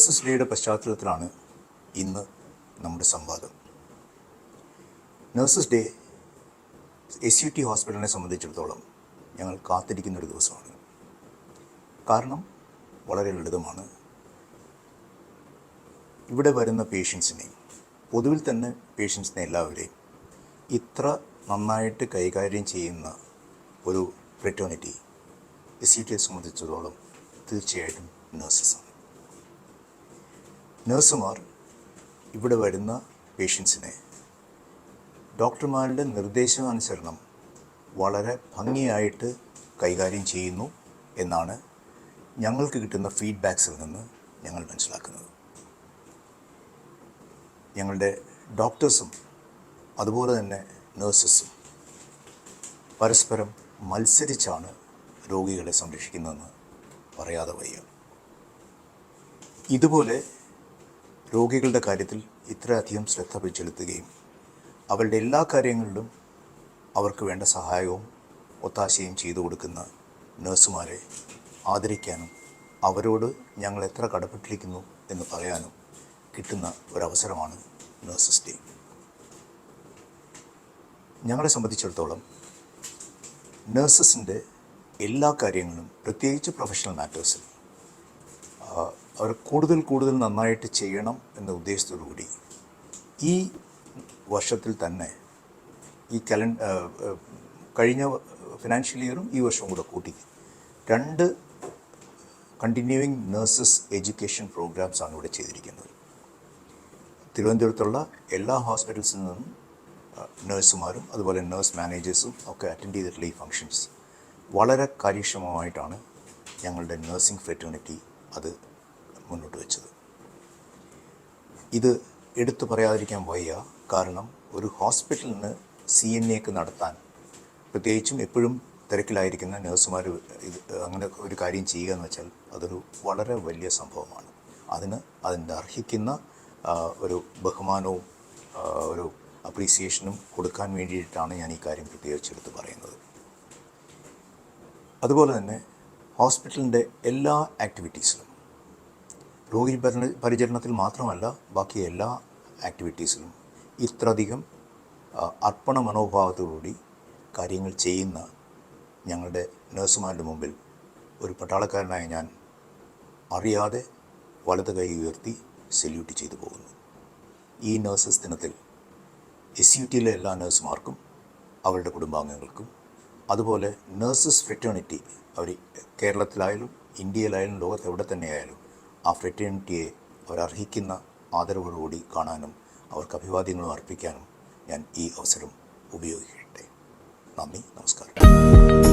Nurses ഡേയുടെ പശ്ചാത്തലത്തിലാണ് ഇന്ന് നമ്മുടെ സംവാദം. Nurses day S U T ഹോസ്പിറ്റലിനെ സംബന്ധിച്ചിടത്തോളം ഞങ്ങൾ കാത്തിരിക്കുന്ന ഒരു ദിവസമാണ്. കാരണം വളരെ ലളിതമാണ്. ഇവിടെ വരുന്ന പേഷ്യൻസിനെയും പൊതുവിൽ തന്നെ പേഷ്യൻസിനെ എല്ലാവരെയും ഇത്ര നന്നായിട്ട് കൈകാര്യം ചെയ്യുന്ന ഒരു ഫ്രെറ്റേണിറ്റി എസ് യു ടിയെ സംബന്ധിച്ചിടത്തോളം തീർച്ചയായിട്ടും നഴ്സസാണ് നഴ്സുമാർ ഇവിടെ വരുന്ന പേഷ്യൻസിനെ ഡോക്ടർമാരുടെ നിർദ്ദേശാനുസരണം വളരെ ഭംഗിയായിട്ട് കൈകാര്യം ചെയ്യുന്നു എന്നാണ് ഞങ്ങൾക്ക് കിട്ടുന്ന ഫീഡ്ബാക്സിൽ നിന്ന് ഞങ്ങൾ മനസ്സിലാക്കുന്നത്. ഞങ്ങളുടെ ഡോക്ടേഴ്സും അതുപോലെ തന്നെ നേഴ്സസും പരസ്പരം മത്സരിച്ചാണ് രോഗികളെ സംരക്ഷിക്കുന്നതെന്ന് പറയാതെ വയ്യ. ഇതുപോലെ രോഗികളുടെ കാര്യത്തിൽ ഇത്രയധികം ശ്രദ്ധ ചെലുത്തുകയും അവരുടെ എല്ലാ കാര്യങ്ങളിലും അവർക്ക് വേണ്ട സഹായവും ഒത്താശയും ചെയ്തു കൊടുക്കുന്ന നഴ്സുമാരെ ആദരിക്കാനും അവരോട് ഞങ്ങൾ എത്ര കടപ്പെട്ടിരിക്കുന്നു എന്ന് പറയാനും കിട്ടുന്ന ഒരവസരമാണ് നഴ്സസ് ഡേ ഞങ്ങളെ സംബന്ധിച്ചിടത്തോളം നഴ്സസിന്റെ എല്ലാ കാര്യങ്ങളും പ്രത്യേകിച്ച് പ്രൊഫഷണൽ മാറ്റേഴ്സിൽ അവർ കൂടുതൽ കൂടുതൽ നന്നായിട്ട് ചെയ്യണം എന്ന ഉദ്ദേശത്തോടു കൂടി ഈ വർഷത്തിൽ തന്നെ ഈ കലൻ കഴിഞ്ഞ ഫിനാൻഷ്യൽ ഇയറും ഈ വർഷവും കൂടെ കൂട്ടി. രണ്ട് കണ്ടിന്യൂയിങ് നഴ്സസ് എഡ്യൂക്കേഷൻ പ്രോഗ്രാംസാണ് ഇവിടെ ചെയ്തിരിക്കുന്നത്. തിരുവനന്തപുരത്തുള്ള എല്ലാ ഹോസ്പിറ്റൽസിൽ നിന്നും നേഴ്സുമാരും അതുപോലെ നേഴ്സ് മാനേജേഴ്സും ഒക്കെ അറ്റൻഡ് ചെയ്തിട്ടുള്ള ഈ ഫങ്ഷൻസ് വളരെ കാര്യക്ഷമമായിട്ടാണ് ഞങ്ങളുടെ നേഴ്സിംഗ് ഫെറ്റേണിറ്റി അത് മുന്നോട്ട് വെച്ചത്. ഇത് എടുത്തു പറയാതിരിക്കാൻ വയ്യ. കാരണം ഒരു ഹോസ്പിറ്റലിന് സി എൻ എക്ക് നടത്താൻ പ്രത്യേകിച്ചും എപ്പോഴും തിരക്കിലായിരിക്കുന്ന നഴ്സുമാർ ഇത് അങ്ങനെ ഒരു കാര്യം ചെയ്യുക എന്ന് വെച്ചാൽ അതൊരു വളരെ വലിയ സംഭവമാണ്. അതിന് അതിന്റെ അർഹിക്കുന്ന ഒരു ബഹുമാനവും ഒരു അപ്രീസിയേഷനും കൊടുക്കാൻ വേണ്ടിയിട്ടാണ് ഞാൻ ഈ കാര്യം പ്രത്യേകിച്ച് എടുത്ത് പറയുന്നത്. അതുപോലെ തന്നെ ഹോസ്പിറ്റലിന്റെ എല്ലാ ആക്ടിവിറ്റീസിലും രോഗി പരിചരണത്തിൽ മാത്രമല്ല ബാക്കി എല്ലാ ആക്ടിവിറ്റീസിലും ഇത്രയധികം അർപ്പണ മനോഭാവത്തോടുകൂടി കാര്യങ്ങൾ ചെയ്യുന്ന ഞങ്ങളുടെ നഴ്സുമാരുടെ മുമ്പിൽ ഒരു പട്ടാളക്കാരനായ ഞാൻ അറിയാതെ വലത് കൈ ഉയർത്തി സല്യൂട്ട് ചെയ്തു പോകുന്നു. ഈ നഴ്സസ് ദിനത്തിൽ എസ് യു ടിയിലെ എല്ലാ നഴ്സുമാർക്കും അവരുടെ കുടുംബാംഗങ്ങൾക്കും അതുപോലെ നഴ്സസ് ഫ്രെറ്റേണിറ്റി അവർ കേരളത്തിലായാലും ഇന്ത്യയിലായാലും ലോകത്ത് എവിടെ തന്നെയായാലും ആ ഫ്രെറ്റേണിറ്റിയെ അവരർഹിക്കുന്ന ആദരവോടുകൂടി കാണാനും അവർക്ക് അഭിവാദ്യങ്ങളും അർപ്പിക്കാനും ഞാൻ ഈ അവസരം ഉപയോഗിക്കട്ടെ. നന്ദി നമസ്കാരം.